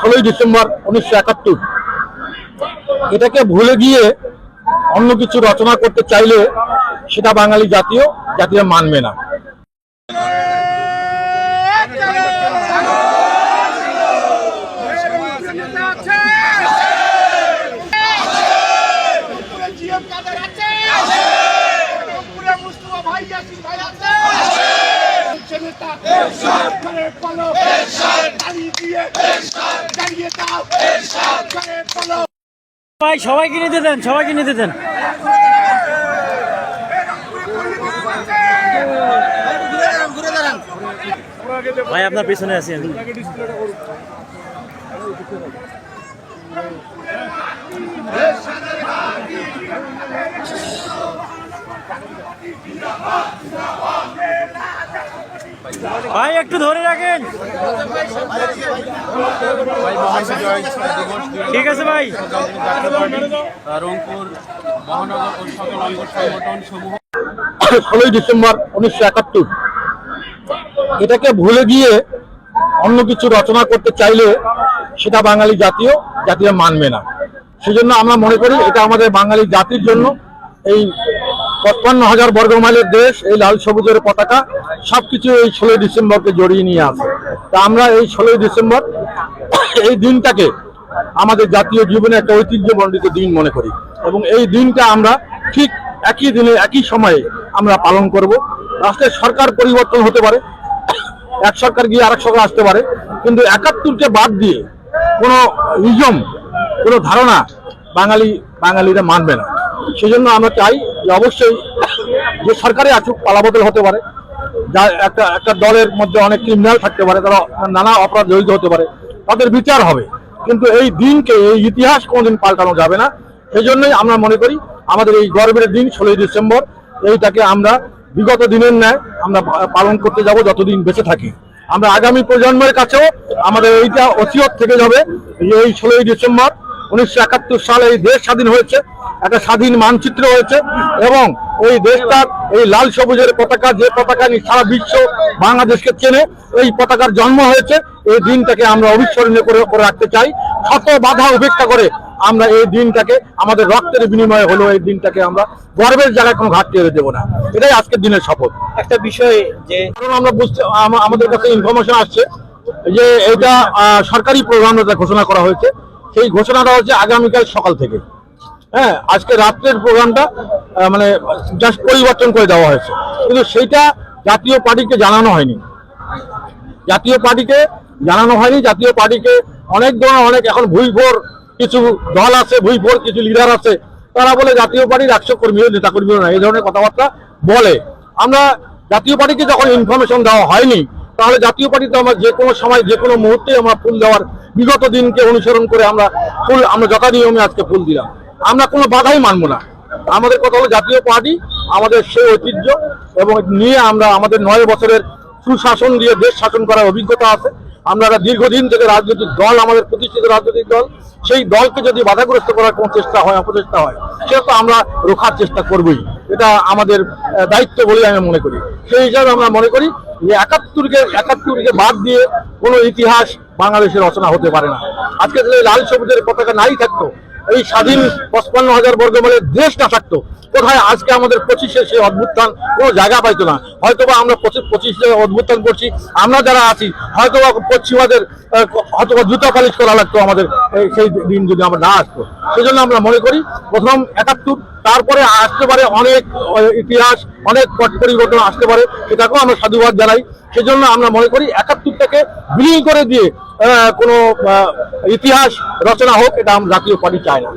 ষোলোই ডিসেম্বর উনিশশো একাত্তর। এটাকে ভুলে গিয়ে অন্য কিছু রচনা করতে চাইলে সেটা বাঙালি জাতীয় জাতীয় মানবে না। ভাই ভাই করে বলো দাঁড়িয়ে দিয়ে। দাঁড়িয়ে দাও। ভাই সবাইকে নিতে দেন সবাইকে নিতে দেন ভাই আপনার পিছনে আছি আমি। ভাই, একটু ধরে রাখেন। ঠিক আছে ভাই। রংপুর ষোলোই ডিসেম্বর উনিশশো একাত্তর। এটাকে ভুলে গিয়ে অন্য কিছু রচনা করতে চাইলে সেটা বাঙালি জাতীয় জাতীয় মানবে না। সেজন্য আমরা মনে করি এটা আমাদের বাঙালি জাতির জন্য এই পঁচপান্ন হাজার বর্গ মাইলের দেশ, এই লাল সবুজের পতাকা, সবকিছু এই ষোলোই ডিসেম্বরকে জড়িয়ে নিয়ে আসে তা আমরা এই ষোলোই ডিসেম্বর, এই দিনটাকে আমাদের জাতীয় জীবনে একটা ঐতিহ্যমণ্ডিত দিন মনে করি। এবং এই দিনটা আমরা ঠিক একই দিনে, একই সময়ে আমরা পালন করব। রাষ্ট্রের সরকার পরিবর্তন হতে পারে, এক সরকার গিয়ে আরেক সরকার আসতে পারে, কিন্তু একাত্তরকে বাদ দিয়ে কোনো রিজম কোনো ধারণা বাঙালি, বাঙালিরা মানবে না। সেজন্য আমরা চাই যে অবশ্যই যে সরকারে আসুক, পালাবদল হতে পারে, যা একটা একটা দলের মধ্যে অনেক ক্রিমিনাল থাকতে পারে, তারা নানা অপরাধ জড়িত হতে পারে, তাদের বিচার হবে। কিন্তু এই দিনকে, এই ইতিহাস কোনোদিন পাল্টানো যাবে না। সেই জন্যই আমরা মনে করি, আমাদের এই গর্বের দিন, ষোলোই ডিসেম্বর, এইটাকে আমরা বিগত দিনের ন্যায় আমরা পালন করতে যাব যতদিন বেঁচে থাকি। আমরা আগামী প্রজন্মের কাছেও আমাদের এইটা অসিয়ত থেকে যাবে, এই ষোলোই ডিসেম্বর উনিশশো একাত্তর সালে এই দেশ স্বাধীন হয়েছে একটা স্বাধীন মানচিত্র হয়েছে এবং ওই দেশটার এই লাল সবুজের পতাকা যে পতাকা নিয়ে সারা বিশ্ব বাংলাদেশকে চেনে এই পতাকার জন্ম হয়েছে। এই দিনটাকে আমরা অবিস্মরণীয় করে করে রাখতে চাই। শত বাধা উপেক্ষা করে আমরা এই দিনটাকে আমাদের রক্তের বিনিময়ে হলেও এই দিনটাকে আমরা গর্বের জায়গায় কোনো ঘাটতি হতে দেবো না। এটাই আজকের দিনের শপথ। একটা বিষয় যে কারণ আমরা বুঝতে আম- আমাদের কাছে ইনফরমেশন আসছে যে এটা আহ, সরকারি প্রোগ্রাম ঘোষণা করা হয়েছে। সেই ঘোষণাটা হচ্ছে আগামীকাল সকাল থেকে। হ্যাঁ আজকে রাত্রের প্রোগ্রামটা মানে জাস্ট পরিবর্তন করে দেওয়া হয়েছে। কিন্তু সেইটা জাতীয় পার্টিকে জানানো হয়নি। জাতীয় পার্টিকে জানানো হয়নি। জাতীয় পার্টিকে অনেক ধরনের, অনেক এখন ভুইফোর কিছু দল আছে ভুইফোর কিছু লিডার আছে, তারা বলে জাতীয় পার্টির একশো কর্মীও নেতা কর্মীও না এই ধরনের কথাবার্তা বলে। আমরা জাতীয় পার্টিকে যখন ইনফরমেশন দেওয়া হয়নি, তাহলে জাতীয় পার্টিতে আমরা যে কোনো সময়, যে কোনো মুহূর্তে আমরা ফুল দেওয়ার বিগত দিনকে অনুসরণ করে আমরা ফুল, আমরা যথা নিয়মে আজকে ফুল দিলাম। আমরা কোনো বাধাই মানবো না। আমাদের কথা হলো জাতীয় পার্টি, আমাদের সেই ঐতিহ্য এবং নিয়ে আমরা আমাদের নয় বছরের সুশাসন দিয়ে দেশ শাসন করার অভিজ্ঞতা আছে। আমরা দীর্ঘদিন থেকে রাজনৈতিক দল, আমাদের প্রতিষ্ঠিত রাজনৈতিক দল, সেই দলকে যদি বাধাগ্রস্ত করার কোনো চেষ্টা হয়, অপচেষ্টা হয়, সেটা তো আমরা রোখার চেষ্টা করবই। এটা আমাদের দায়িত্ব বলে আমি মনে করি। সেই হিসাবে আমরা মনে করি যে একাত্তরকে একাত্তরকে বাদ দিয়ে কোনো ইতিহাস বাংলাদেশের রচনা হতে পারে না। আজকে যদি লাল সবুজের পতাকা নাই থাকতো, এই স্বাধীন পঁচপান্ন হাজার বর্গ মাইলের দেশ না থাকতো, কোথায় আজকে আমাদের পঁচিশে সেই অদ্ভুত্থান কোনো জায়গা পাইতো না। হয়তোবা আমরা পঁচিশ অদ্ভুত্থান করছি, আমরা যারা আছি, হয়তোবা পশ্চিমাদের হয়তোবা জুতা পালিশ করা লাগতো আমাদের সেই দিন যদি আমরা না আসতো। সেই জন্য আমরা মনে করি, প্রথম একাত্তর, তারপরে আসতে পারে অনেক ইতিহাস, অনেক পরিবর্তন আসতে পারে। সেটাকেও আমরা সাধুবাদ জানাই। সেজন্য আমরা মনে করি, একাত্তরটাকে বিলীন করে দিয়ে কোনো ইতিহাস রচনা হোক এটা আমরা জাতীয় পার্টি চাই না।